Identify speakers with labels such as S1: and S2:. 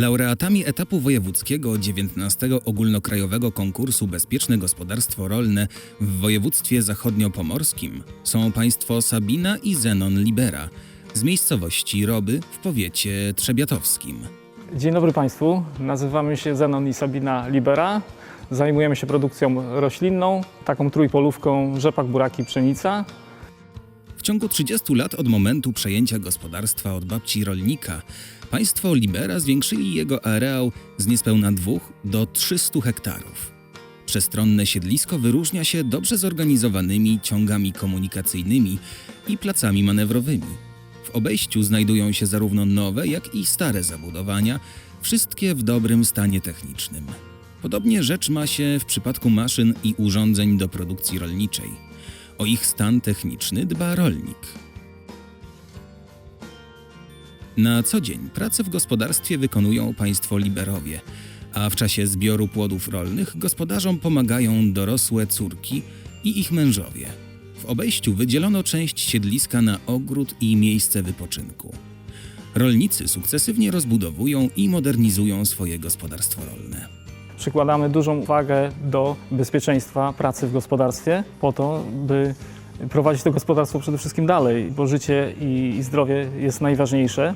S1: Laureatami etapu wojewódzkiego 19 ogólnokrajowego konkursu Bezpieczne Gospodarstwo Rolne w województwie zachodniopomorskim są państwo Sabina i Zenon Libera z miejscowości Roby w powiecie trzebiatowskim.
S2: Dzień dobry Państwu, nazywamy się Zenon i Sabina Libera. Zajmujemy się produkcją roślinną, taką trójpolówką rzepak, buraki, pszenica.
S1: W ciągu 30 lat od momentu przejęcia gospodarstwa od babci rolnika, państwo Libera zwiększyli jego areał z niespełna 2 do 300 hektarów. Przestronne siedlisko wyróżnia się dobrze zorganizowanymi ciągami komunikacyjnymi i placami manewrowymi. W obejściu znajdują się zarówno nowe, jak i stare zabudowania, wszystkie w dobrym stanie technicznym. Podobnie rzecz ma się w przypadku maszyn i urządzeń do produkcji rolniczej. O ich stan techniczny dba rolnik. Na co dzień pracę w gospodarstwie wykonują państwo liberowie, a w czasie zbioru płodów rolnych gospodarzom pomagają dorosłe córki i ich mężowie. W obejściu wydzielono część siedliska na ogród i miejsce wypoczynku. Rolnicy sukcesywnie rozbudowują i modernizują swoje gospodarstwo rolne.
S2: Przykładamy dużą uwagę do bezpieczeństwa pracy w gospodarstwie, po to, by prowadzić to gospodarstwo przede wszystkim dalej, bo życie i i zdrowie jest najważniejsze.